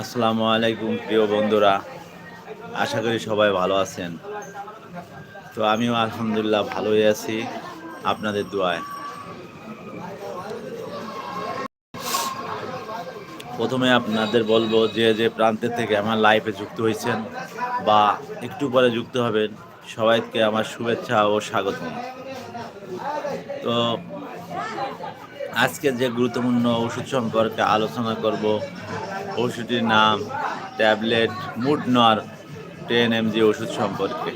আসসালামু আলাইকুম, প্রিয় বন্ধুরা। আশা করি সবাই ভালো আছেন। তো আমিও আলহামদুলিল্লাহ ভালোই আছি আপনাদের দোয়ায়। প্রথমে আপনাদের বলব যে যে প্রান্তের থেকে আমার লাইফে যুক্ত হয়েছেন বা একটু পরে যুক্ত হবেন, সবাইকে আমার শুভেচ্ছা ও স্বাগতম তো আজকে যে গুরুত্বপূর্ণ ওষুধ সম্পর্কে আলোচনা করব ওষুধটির নাম, tablet, mood nor, ten MG ওষুধ সম্পর্কে।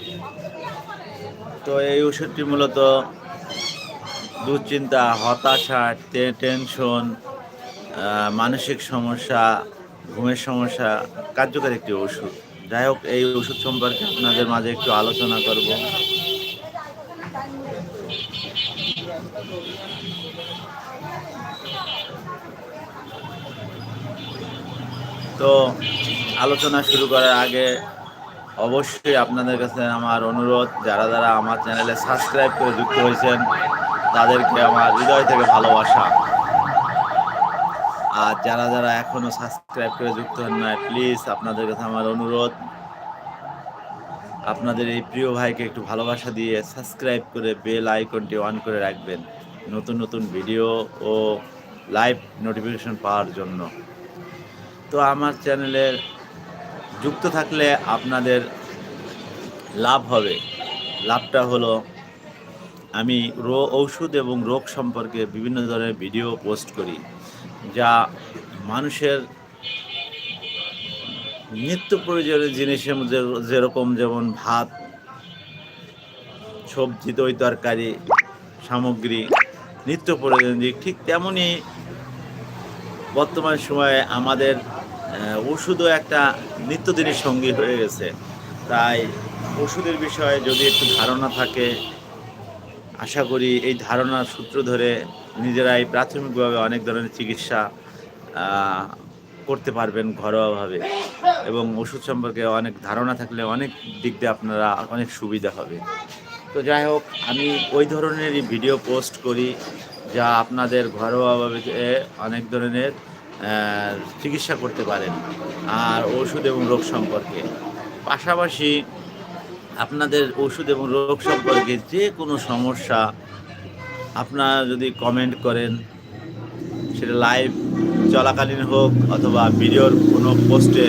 তো এই ওষুধটি মূলত দুশ্চিন্তা, হতাশা টেনশন মানসিক সমস্যা, ঘুমের সমস্যা, কার্যকর একটি ওষুধ। যাই হোক, এই ওষুধ সম্পর্কে আপনাদের মাঝে একটু আলোচনা করব। তো আলোচনা শুরু করার আগে অবশ্যই আপনাদের কাছে আমার অনুরোধ, যারা যারা আমার চ্যানেলে সাবস্ক্রাইব করে যুক্ত হয়েছেন, তাদেরকে আমার হৃদয় থেকে ভালোবাসা। আর যারা যারা এখনও সাবস্ক্রাইব করে যুক্ত হন না প্লিজ আপনাদের কাছে আমার অনুরোধ, আপনাদের এই প্রিয় ভাইকে একটু ভালোবাসা দিয়ে সাবস্ক্রাইব করে বেল আইকনটি অন করে রাখবেন, নতুন নতুন ভিডিও ও লাইভ নোটিফিকেশন পাওয়ার জন্য। তো আমার চ্যানেলে যুক্ত থাকলে আপনাদের লাভ হবে। লাভটা হলো, আমি রো ঔষধ এবং রোগ সম্পর্কে বিভিন্ন ধরনের ভিডিও পোস্ট করি, যা মানুষের নিত্য প্রয়োজনীয় জিনিসের মধ্যে যেরকম যেমন ভাত, সবজি, দই তরকারি, সামগ্রী, নিত্য প্রয়োজনীয় ঠিক তেমনই বর্তমান সময়ে আমাদের ওষুধও একটা নিত্যদিনের সঙ্গী হয়ে গেছে। তাই ওষুধের বিষয়ে যদি একটু ধারণা থাকে, আশা করি এই ধারণার সূত্র ধরে নিজেরাই প্রাথমিকভাবে অনেক ধরনের চিকিৎসা করতে পারবেন ঘরোয়াভাবে। এবং ওষুধ সম্পর্কে অনেক ধারণা থাকলে অনেক দিক দিয়ে আপনারা অনেক সুবিধা হবে। তো যাই হোক, আমি ওই ধরনেরই ভিডিও পোস্ট করি, যা আপনাদের ঘরোয়াভাবে অনেক ধরনের চিকিৎসা করতে পারেন আর ওষুধ এবং রোগ সম্পর্কে। পাশাপাশি আপনাদের ওষুধ এবং রোগ সম্পর্কে যে কোনো সমস্যা আপনারা যদি কমেন্ট করেন, সেটা লাইভ চলাকালীন হোক অথবা ভিডিওর কোনো পোস্টে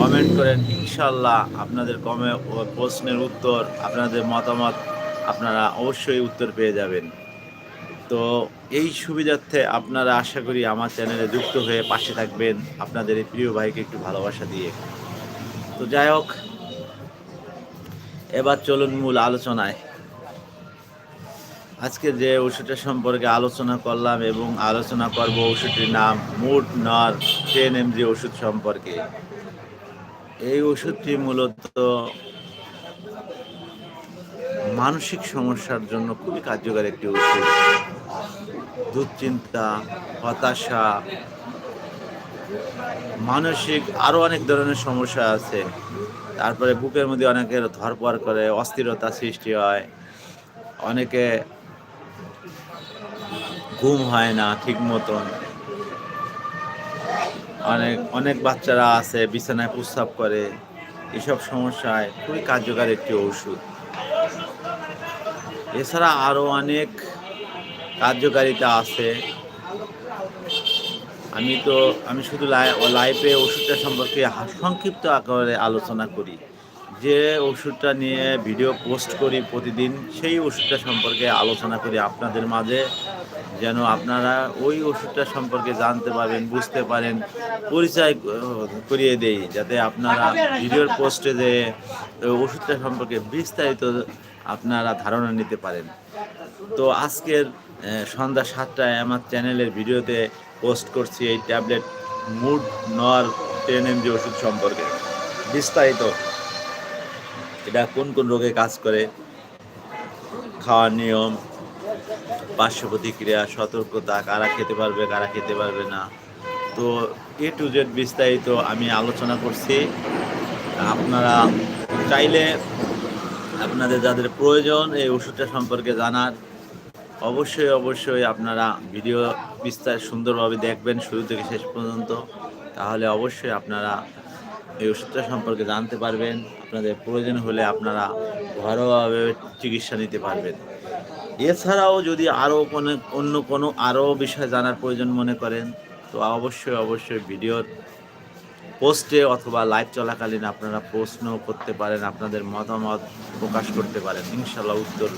কমেন্ট করেন ইনশাল্লাহ আপনাদের কমে প্রশ্নের উত্তর, আপনাদের মতামত আপনারা অবশ্যই উত্তর পেয়ে যাবেন। তো এই সুবিধার্থে আপনারা আশা করি আমার চ্যানেলে যুক্ত হয়ে পাশে থাকবেন। আপনাদের এই প্রিয় ভাইকে একটু ভালোবাসা দিয়ে। তো যাই হোক, এবার চলুন মূল আলোচনায়। আজকে যে ওষুধটা সম্পর্কে আলোচনা করলাম এবং আলোচনা করব ওষুধটির নাম মুড নর টেন এমজি ওষুধ সম্পর্কে। এই ওষুধটি মূলত মানসিক সমস্যার জন্য খুবই কার্যকর একটি ওষুধ দুশ্চিন্তা, হতাশা, মানসিক আরও অনেক ধরনের সমস্যা আছে। তারপরে বুকের মধ্যে অনেকের ধরপড় করে, অস্থিরতা সৃষ্টি হয়। অনেকে ঘুম হয় না ঠিক মতন। অনেক অনেক বাচ্চারা আছে, বিছানায় প্রস্রাব করে। এসব সমস্যায় খুবই কার্যকর একটি ওষুধ এছাড়া আরও অনেক কার্যকারিতা আছে। আমি তো, আমি শুধু লাইফে ওষুধটা সম্পর্কে সংক্ষিপ্ত আকারে আলোচনা করি। যে ওষুধটা নিয়ে ভিডিও পোস্ট করি প্রতিদিন, সেই ওষুধটা সম্পর্কে আলোচনা করি আপনাদের মাঝে। যেন আপনারা ওই ওষুধটা সম্পর্কে জানতে পারেন, বুঝতে পারেন, পরিচয় করিয়ে দেই, যাতে আপনারা ভিডিওর পোস্টে যে ওষুধটা সম্পর্কে বিস্তারিত আপনারা ধারণা নিতে পারেন। তো আজকের সন্ধ্যা সাতটায় আমার চ্যানেলের ভিডিওতে পোস্ট করছি এই tablet mood, nor, ten MG ওষুধ সম্পর্কে। বিস্তারিত, এটা কোন কোন রোগে কাজ করে, খাওয়ার নিয়ম পার্শ্ব প্রতিক্রিয়া, সতর্কতা, কারা খেতে পারবে, কারা খেতে পারবে না। তো এ টু জেড বিস্তারিত আমি আলোচনা করছি। আপনারা চাইলে আপনাদের যাদের প্রয়োজন এই ওষুধটা সম্পর্কে জানার, অবশ্যই অবশ্যই আপনারা ভিডিও বিস্তার সুন্দরভাবে দেখবেন শুরু থেকে শেষ পর্যন্ত। তাহলে অবশ্যই আপনারা এই ওষুধটা সম্পর্কে জানতে পারবেন। আপনাদের প্রয়োজন হলে আপনারা ঘরোয়াভাবে চিকিৎসা নিতে পারবেন। এছাড়াও যদি আরও কোনো, অন্য কোনো আরও বিষয় জানার প্রয়োজন মনে করেন, তো অবশ্যই অবশ্যই ভিডিওর পোস্টে অথবা লাইভ চলাকালীন আপনারা প্রশ্ন করতে পারেন, আপনাদের মতামত প্রকাশ করতে পারেন ইনশাল্লাহ উত্তর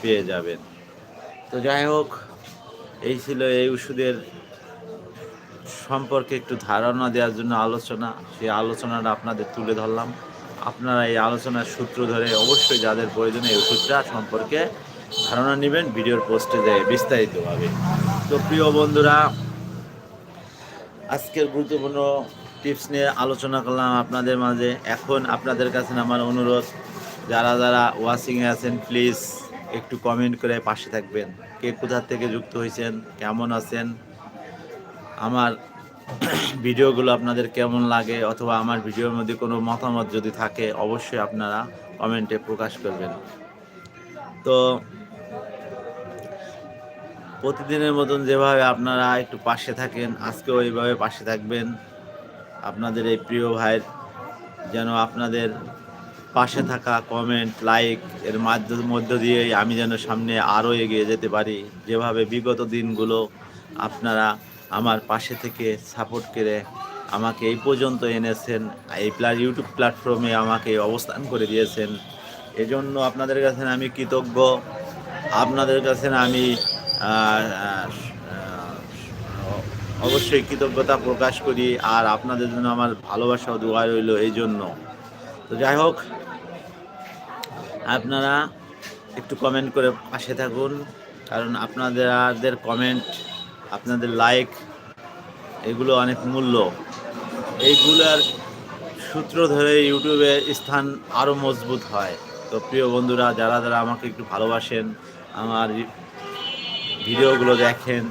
পেয়ে যাবেন। তো যাই হোক, এই ছিল এই ওষুধের সম্পর্কে একটু ধারণা দেওয়ার জন্য আলোচনা। সেই আলোচনাটা আপনাদের তুলে ধরলাম। আপনারা এই আলোচনার সূত্র ধরে অবশ্যই যাদের প্রয়োজন এই ওষুধটা সম্পর্কে ধারণা নেবেন ভিডিওর পোস্টে দেয় বিস্তারিতভাবে। তো প্রিয় বন্ধুরা, আজকের গুরুত্বপূর্ণ টিপস নিয়ে আলোচনা করলাম আপনাদের মাঝে। এখন আপনাদের কাছে আমার অনুরোধ, যারা যারা ওয়াচিংয়ে আছেন, প্লিজ একটু কমেন্ট করে পাশে থাকবেন। কে কোথা থেকে যুক্ত হয়েছেন, কেমন আছেন, আমার ভিডিওগুলো আপনাদের কেমন লাগে, অথবা আমার ভিডিওর মধ্যে কোনো মতামত যদি থাকে, অবশ্যই আপনারা কমেন্টে প্রকাশ করবেন। তো প্রতিদিনের মতন যেভাবে আপনারা একটু পাশে থাকেন, আজকেও এইভাবে পাশে থাকবেন। আপনাদের এই প্রিয় ভাইয়ের যেন আপনাদের পাশে থাকা কমেন্ট লাইক এর মাধ্যম মধ্য দিয়েই আমি যেন সামনে আরও এগিয়ে যেতে পারি। যেভাবে বিগত দিনগুলো আপনারা আমার পাশে থেকে সাপোর্ট করে আমাকে এই পর্যন্ত এনেছেন, এই ইউটিউব প্ল্যাটফর্মে আমাকে অবস্থান করে দিয়েছেন। এজন্য আপনাদের কাছে আমি কৃতজ্ঞ। আপনাদের কাছে আমি অবশ্যই কৃতজ্ঞতা প্রকাশ করি আর আপনাদের জন্য আমার ভালোবাসা দোয়া রইল এই জন্য। তো যাই হোক, আপনারা একটু কমেন্ট করে পাশে থাকুন, কারণ আপনাদের কমেন্ট আপনাদের লাইক এগুলো অনেক মূল্য। এইগুলার সূত্র ধরে ইউটিউবে স্থান আরও মজবুত হয়। তো প্রিয় বন্ধুরা, যারা যারা আমাকে একটু ভালোবাসেন, আমার ভিডিওগুলো দেখেন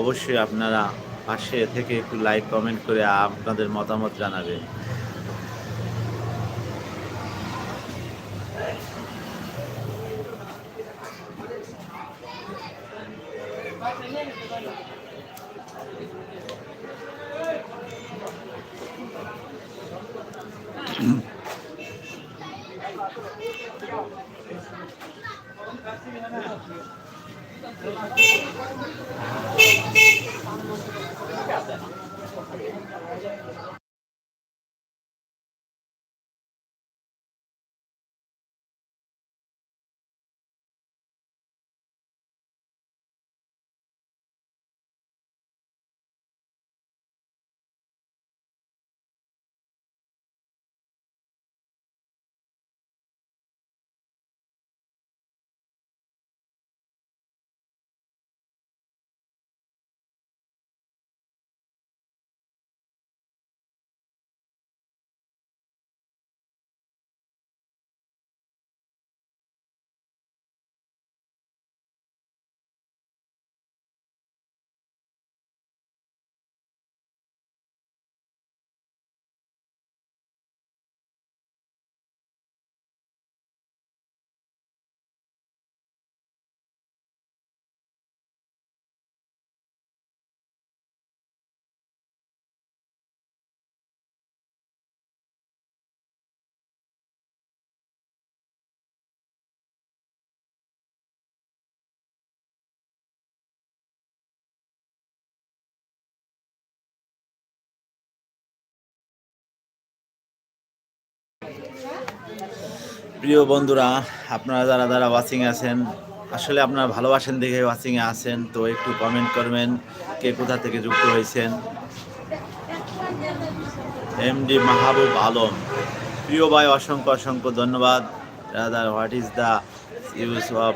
অবশ্যই আপনারা পাশে থেকে একটু লাইক কমেন্ট করে আপনাদের মতামত জানাবেন। প্রিয় বন্ধুরা, আপনারা যারা যারা ওয়াচিং আছেন, আসলে আপনারা ভালোবাসেন দেখে ওয়াচিংয়ে আছেন, তো একটু কমেন্ট করবেন কে কোথা থেকে যুক্ত হয়েছেন। এমডি মাহবুব আলম। প্রিয় ভাই, অসংখ্য অসংখ্য ধন্যবাদ। Rather what is the use of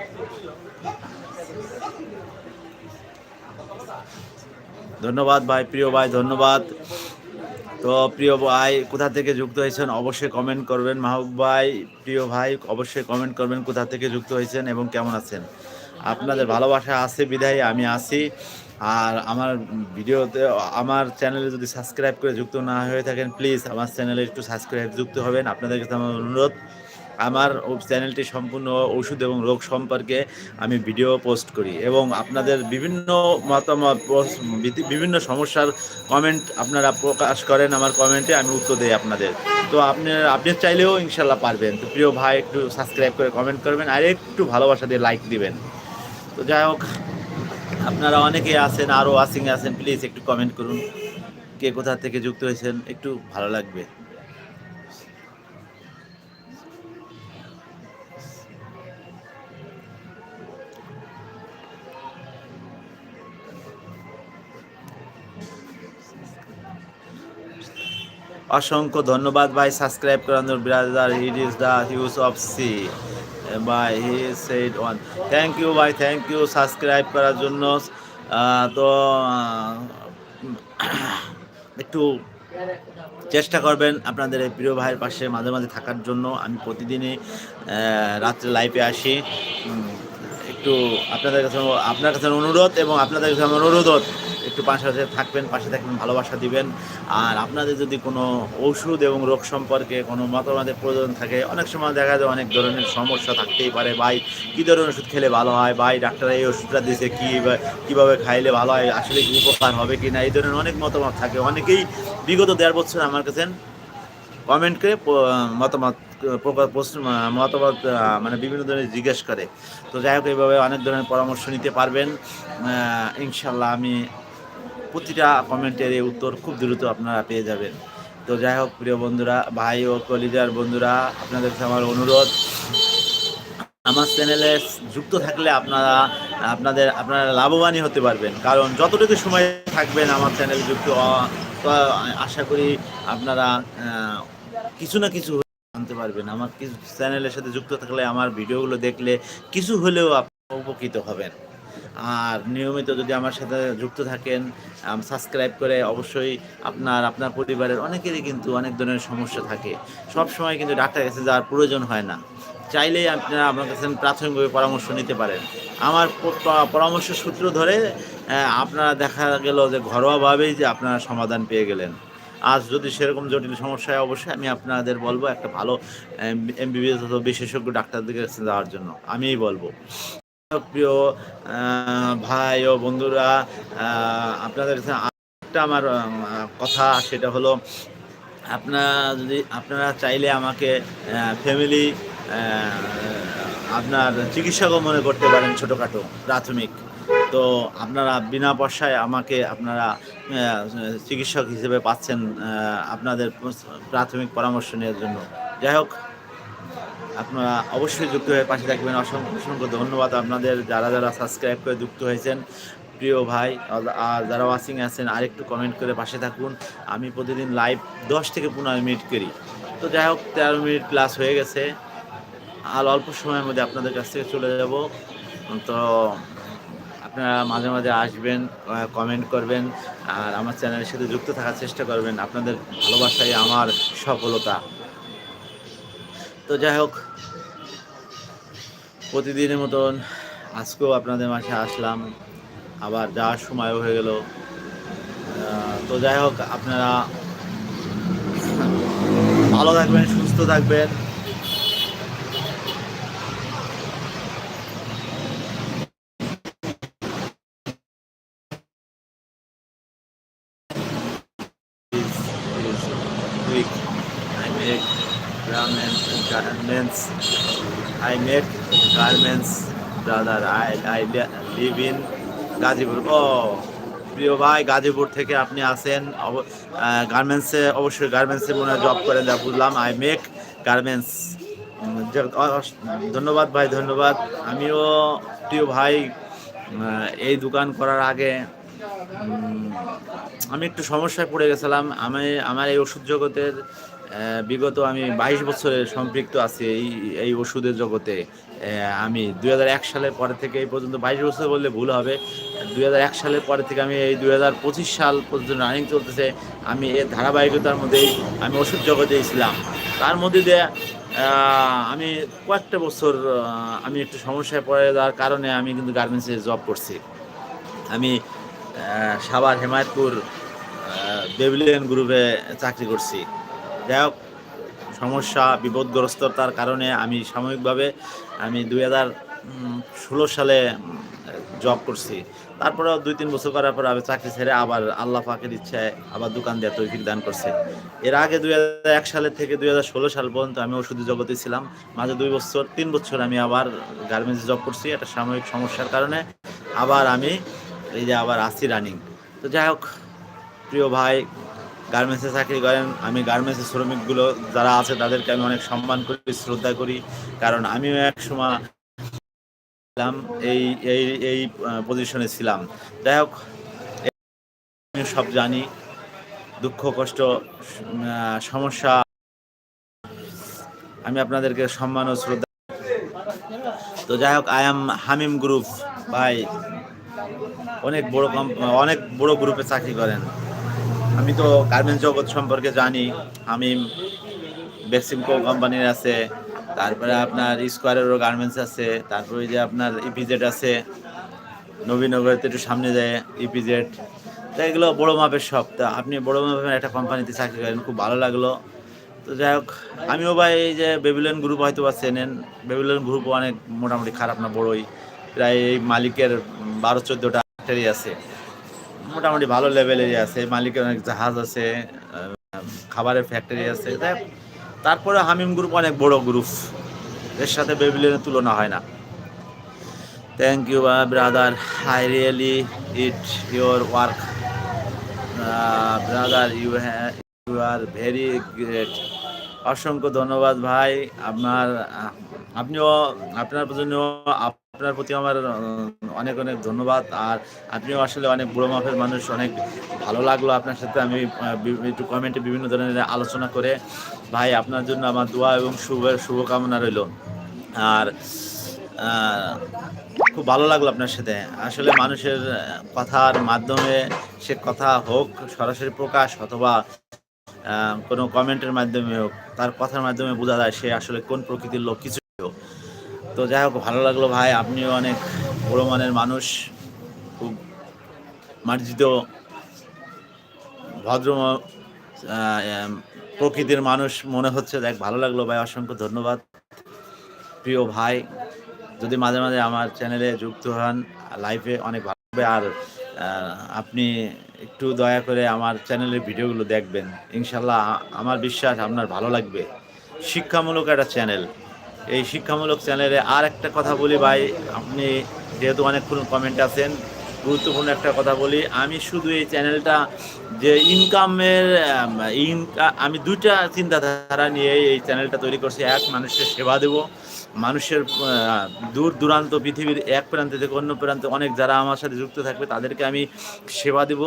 ধন্যবাদ ভাই, প্রিয় ভাই, ধন্যবাদ। তো প্রিয় ভাই, কোথা থেকে যুক্ত হয়েছেন অবশ্যই কমেন্ট করবেন। মাহবুব ভাই, প্রিয় ভাই, অবশ্যই কমেন্ট করবেন কোথা থেকে যুক্ত হয়েছেন এবং কেমন আছেন। আপনাদের ভালোবাসা আছে বিধায় আমি আছি। আর আমার ভিডিওতে, আমার চ্যানেলে যদি সাবস্ক্রাইব করে যুক্ত না হয়ে থাকেন প্লিজ আমার চ্যানেলে একটু সাবস্ক্রাইব যুক্ত হবেন। আপনাদের কাছে আমার অনুরোধ আমার চ্যানেলটি সম্পূর্ণ ওষুধ এবং রোগ সম্পর্কে আমি ভিডিও পোস্ট করি এবং আপনাদের বিভিন্ন মতামত বিভিন্ন সমস্যার কমেন্ট আপনারা প্রকাশ করেন আমার কমেন্টে আমি উত্তর দিই আপনাদের। তো আপনি আপনি চাইলেও ইনশাল্লাহ পারবেন। তো প্রিয় ভাই, একটু সাবস্ক্রাইব করে কমেন্ট করবেন আর একটু ভালোবাসা দিয়ে লাইক দিবেন। তো যাই হোক, আপনারা অনেকে আছেন আরও ওয়াচিং আছেন প্লিজ একটু কমেন্ট করুন। কে কোথা থেকে যুক্ত হয়েছেন, একটু ভালো লাগবে। অসংখ্য ধন্যবাদ ভাই সাবস্ক্রাইব করানোর brother hit is the huge of see bye he said one thank you ভাই থ্যাংক ইউ সাবস্ক্রাইব করার জন্য। তো একটু চেষ্টা করবেন আপনাদের এই প্রিয় ভাইয়ের পাশে মাঝে মাঝে থাকার জন্য। আমি প্রতিদিনই রাত্রে লাইভে আসি। একটু আপনাদের কাছে, আপনার কাছে অনুরোধ এবং আপনাদের কাছে আমার অনুরোধ। একটু পাশে পাশে থাকবেন পাশে থাকবেন, ভালোবাসা দিবেন। আর আপনাদের যদি কোনো ঔষধ এবং রোগ সম্পর্কে কোনো মতামতের প্রয়োজন থাকে, অনেক সময় দেখা যায় অনেক ধরনের সমস্যা থাকতেই পারে, ভাই কী ধরনের ওষুধ খেলে ভালো হয়, ভাই ডাক্তার এই ওষুধটা দিয়েছে, কী কীভাবে খাইলে ভালো হয়, আসলে কি উপকার হবে কি না এই ধরনের অনেক মতামত থাকে। অনেকেই বিগত দেড় বছর আমার কাছে কমেন্ট করে মতামত প্রশ্ন, মতামত মানে বিভিন্ন ধরনের জিজ্ঞেস করে। তো যাই হোক, এইভাবে অনেক ধরনের পরামর্শ নিতে পারবেন। ইনশাল্লাহ আমি প্রতিটা কমেন্টের এই উত্তর খুব দ্রুত আপনারা পেয়ে যাবেন। তো যাই হোক, প্রিয় বন্ধুরা, ভাই ও কলিজার বন্ধুরা, আপনাদের আমার অনুরোধ, আমার চ্যানেলে যুক্ত থাকলে আপনারা, আপনাদের, আপনারা লাভবানই হতে পারবেন। কারণ যতটুকু সময় থাকবেন আমার চ্যানেলে যুক্ত তো আশা করি আপনারা কিছু না কিছু জানতে পারবেন। আমার কিছু চ্যানেলের সাথে যুক্ত থাকলে, আমার ভিডিওগুলো দেখলে কিছু হলেও আপনারা উপকৃত হবেন। আর নিয়মিত যদি আমার সাথে যুক্ত থাকেন সাবস্ক্রাইব করে অবশ্যই আপনার আপনার পরিবারের অনেকেরই কিন্তু অনেক ধরনের সমস্যা থাকে। সব সময় কিন্তু ডাক্তারের কাছে যাওয়ার প্রয়োজন হয় না। চাইলেই আপনারা আমার কাছে প্রাথমিকভাবে পরামর্শ নিতে পারেন। আমার পরামর্শ সূত্র ধরে আপনারা দেখা গেল যে ঘরোয়াভাবেই যে আপনারা সমাধান পেয়ে গেলেন। আজ যদি সেরকম জটিল সমস্যা হয়, অবশ্যই আমি আপনাদের বলব একটা ভালো এমবিবিএস অথবা বিশেষজ্ঞ ডাক্তারদের কাছে যাওয়ার জন্য। আমিই বলব। প্রিয় ভাই ও বন্ধুরা আপনাদের একটা আমার কথা, সেটা হলো আপনারা যদি, আপনারা চাইলে আমাকে ফ্যামিলি আপনার চিকিৎসকও মনে করতে পারেন ছোটোখাটো, প্রাথমিক। তো আপনারা বিনা পয়সায় আমাকে আপনারা চিকিৎসক হিসেবে পাচ্ছেন আপনাদের প্রাথমিক পরামর্শ নেওয়ার জন্য। যাই হোক আপনারা অবশ্যই যুক্ত হয়ে পাশে থাকবেন। অসংখ্য অসংখ্য ধন্যবাদ আপনাদের। যারা যারা সাবস্ক্রাইব করে যুক্ত হয়েছেন, প্রিয় ভাই, আর- যারা ওয়াচিং আছেন, আরেকটু কমেন্ট করে পাশে থাকুন। আমি প্রতিদিন লাইভ দশ থেকে পনেরো মিনিট করি। তো যাই হোক, তেরো মিনিট ক্লাস হয়ে গেছে। আর অল্প সময়ের মধ্যে আপনাদের কাছ থেকে চলে যাব। তো আপনারা মাঝে মাঝে আসবেন কমেন্ট করবেন, আর আমার চ্যানেলের সাথে যুক্ত থাকার চেষ্টা করবেন। আপনাদের ভালোবাসাই আমার সফলতা। তো যাই হোক প্রতিদিনের মতন আজকেও আপনাদের মাঝে আসলাম আবার যাওয়ার সময়ও হয়ে গেল। তো যাই হোক আপনারা ভালো থাকবেন সুস্থ থাকবেন। Garments, garments. I make garments, brother. I I li- live in Gazipur ও প্রিয় ভাই গাজীপুর থেকে আপনি আসেন। গার্মেন্টসে অবশ্যই গার্মেন্টসে মনে জব করেন যা বুঝলাম। আই মেক গার্মেন্টস ধন্যবাদ ভাই ধন্যবাদ। আমিও প্রিয় ভাই এই দোকান করার আগে আমি একটু সমস্যায় পড়ে গেছিলাম। আমি আমার এই ওষুধ জগতের বিগত আমি বাইশ বছরের সম্পৃক্ত আছি এই এই ওষুধের জগতে। আমি দু হাজার এক সালের পরে থেকে এই পর্যন্ত বাইশ বছর বললে ভুল হবে। দুই হাজার এক সালের পরে থেকে আমি এই দু হাজার পঁচিশ সাল পর্যন্ত রানিং চলতেছে। আমি এর ধারাবাহিকতার মধ্যেই আমি ওষুধ জগতে ছিলাম। তার মধ্যে দিয়ে আমি কয়েকটা বছর আমি একটু সমস্যায় পড়ে যাওয়ার কারণে আমি কিন্তু গার্মেন্টসে জব করছি। আমি সাভার হেমায়তপুর বেবিলিয়ান গ্রুপে চাকরি করছি। যাই হোক, সমস্যা, বিপদগ্রস্ততার কারণে আমি সাময়িকভাবে আমি দুই হাজার ষোলো সালে জব করছি। তারপরেও দুই তিন বছর করার পর আমি চাকরি ছেড়ে আবার আল্লাহ পাকের ইচ্ছায় আবার দোকান দেওয়ার তৈরি দান করছে। এর আগে দুই এক সালের থেকে দুই হাজার ষোলো সাল পর্যন্ত আমি ওষুধ জগতে ছিলাম। মাঝে দুই বছর, তিন বছর আমি আবার গার্মেন্টসে জব করছি। একটা সাময়িক সমস্যার কারণে আবার আমি এই যে আবার আসি রানিং তো যাই হোক, প্রিয় ভাই গার্মেন্টসে চাকরি করেন, আমি গার্মেন্টসের শ্রমিকগুলো যারা আছে তাদেরকে আমি অনেক সম্মান করি, শ্রদ্ধা করি। কারণ আমিও এক সময় এই এই এই পজিশনে ছিলাম। যাই হোক, আমি সব জানি। দুঃখ, কষ্ট সমস্যা, আমি আপনাদেরকে সম্মান ও শ্রদ্ধা তো যাই হোক আই এম হামিম গ্রুপ ভাই, অনেক বড় অনেক বড় গ্রুপে চাকরি করেন। আমি তো গার্মেন্টস জগৎ সম্পর্কে জানি। হামিম বেক্সিমকো কোম্পানির আছে, তারপরে আপনার স্কোয়ারেরও গার্মেন্টস আছে, তারপরে ওই যে আপনার ইপিজেড আছে নবীনগরতে একটু সামনে যায় ইপিজেড তো এগুলো বড়ো মাপের সব। তা আপনি বড়ো মাপের একটা কোম্পানিতে চাকরি করেন, খুব ভালো লাগল। তো যাই হোক, আমিও ভাই এই যে বেবিলন গ্রুপ হয়তো বা চেনেন। বেবিলন গ্রুপও অনেক মোটামুটি খারাপ না, বড়োই। প্রায় এই মালিকের বারো চোদ্দোটা ফ্যাক্টরি আছে। মোটামুটি ভালো লেভেলেরই আছে, মালিকের অনেক জাহাজ আছে খাবারের ফ্যাক্টরি আছে। তারপরে হামিম গ্রুপ অনেক বড় গ্রুপ এর সাথে বেবিলিয়নের তুলনা হয় না। Thank you brother I really it your work brother you হ্যা ইউ আর ভেরি গ্রেট অসংখ্য ধন্যবাদ ভাই। আপনার আপনিও, আপনার জন্য আপনার প্রতি আমার অনেক অনেক ধন্যবাদ। আর আপনিও আসলে অনেক বুড়ো মাপের মানুষ, অনেক ভালো লাগল আপনার সাথে আমি একটু কমেন্টে বিভিন্ন ধরনের আলোচনা করে। ভাই, আপনার জন্য আমার দোয়া এবং শুভ, শুভকামনা রইল। আর খুব ভালো লাগল আপনার সাথে। আসলে মানুষের কথার মাধ্যমে সে কথা হোক, সরাসরি প্রকাশ অথবা কোনো কমেন্টের মাধ্যমে হোক, তার কথার মাধ্যমে বোঝা যায় সে আসলে কোন প্রকৃতির লোক কিছু হোক। তো যাই হোক, ভালো লাগল ভাই। আপনিও অনেক বড় মানের মানুষ, খুব মার্জিত, ভদ্র প্রকৃতির মানুষ মনে হচ্ছে। দেখ, ভালো লাগল ভাই, অসংখ্য ধন্যবাদ। প্রিয় ভাই, যদি মাঝে মাঝে আমার চ্যানেলে যুক্ত হন লাইভে অনেক ভালো হবে আর আপনি একটু দয়া করে আমার চ্যানেলের ভিডিওগুলো দেখবেন। ইনশাল্লাহ, আমার বিশ্বাস আপনার ভালো লাগবে। শিক্ষামূলক একটা চ্যানেল। এই শিক্ষামূলক চ্যানেলে আর একটা কথা বলি ভাই, আপনি যেহেতু অনেকক্ষণ কমেন্ট আছেন, গুরুত্বপূর্ণ একটা কথা বলি। আমি শুধু এই চ্যানেলটা যে ইনকামের ইনকা আমি দুইটা চিন্তাধারা নিয়ে এই চ্যানেলটা তৈরি করছি। এক, মানুষের সেবা দেব। মানুষের দূর দূরান্ত পৃথিবীর এক প্রান্ত থেকে অন্য প্রান্তে অনেক যারা আমার সাথে যুক্ত থাকবে, তাদেরকে আমি সেবা দেব।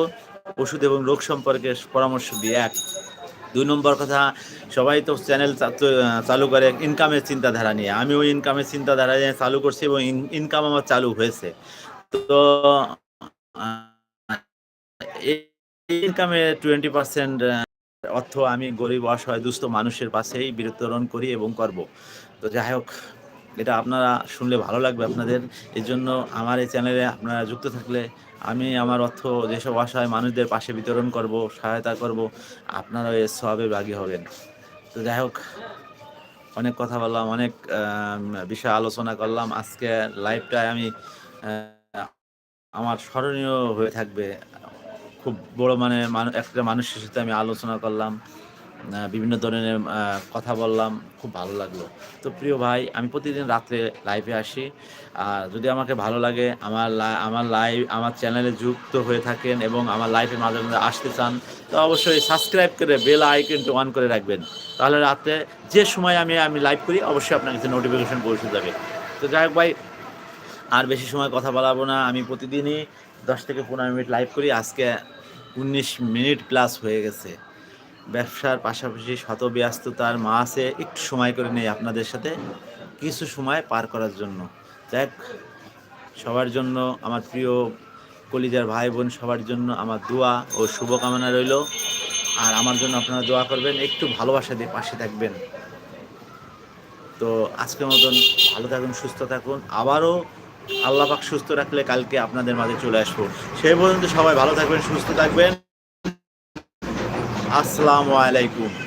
ওষুধ এবং রোগ সম্পর্কে পরামর্শ দিই এক। দুই নম্বর কথা, সবাই তো চ্যানেল চালু করে ইনকামের চিন্তাধারা নিয়ে। আমিও ইনকামের চিন্তাধারা নিয়ে চালু করছি এবং ইনকাম আমার চালু হয়েছে। তো ইনকামে টোয়েন্টি পার্সেন্ট অর্থ আমি গরিব, অসহায়, দুস্থ মানুষের পাশেই বিতরণ করি এবং করব। তো যাই হোক, এটা আপনারা শুনলে ভালো লাগবে আপনাদের। এই জন্য আমার এই চ্যানেলে আপনারা যুক্ত থাকলে আমি আমার অর্থ যেসব অসহায় মানুষদের পাশে বিতরণ করব, সহায়তা করব, আপনারাও এর সবে ভাগী হবেন। তো যাই হোক, অনেক কথা বললাম, অনেক বিষয় আলোচনা করলাম। আজকে লাইভটায় আমি আমার স্মরণীয় হয়ে থাকবে। খুব বড় মানে একটা মানুষের সাথে আমি আলোচনা করলাম। বিভিন্ন ধরনের কথা বললাম, খুব ভালো লাগল। তো প্রিয় ভাই, আমি প্রতিদিন রাত্রে লাইভে আসি। আর যদি আমাকে ভালো লাগে, আমার আমার লাইভ আমার চ্যানেলে যুক্ত হয়ে থাকেন এবং আমার লাইভে মাঝে মাঝে আসতে চান, তো অবশ্যই সাবস্ক্রাইব করে বেল আইকনটি অন করে রাখবেন। তাহলে রাতে যে সময় আমি আমি লাইভ করি, অবশ্যই আপনার কাছে নোটিফিকেশন পৌঁছে যাবে। তো যাই হোক ভাই, আর বেশি সময় কথা বলাবো না। আমি প্রতিদিনই দশ থেকে পনেরো মিনিট লাইভ করি। আজকে উনিশ মিনিট প্লাস হয়ে গেছে। ব্যবসার পাশাপাশি শত ব্যস্ততার মাসে একটু সময় করে নেই আপনাদের সাথে, কিছু সময় পার করার জন্য। যাই সবার জন্য আমার প্রিয় কলিজার ভাই বোন সবার জন্য আমার দোয়া ও শুভকামনা রইল। আর আমার জন্য আপনারা দোয়া করবেন, একটু ভালোবাসা দিয়ে পাশে থাকবেন। তো আজকের মতন ভালো থাকুন, সুস্থ থাকুন। আবারও আল্লাহ পাক সুস্থ রাখলে কালকে আপনাদের মাঝে চলে আসব। সেই পর্যন্ত সবাই ভালো থাকবেন, সুস্থ থাকবেন। আসসালামু আলাইকুম।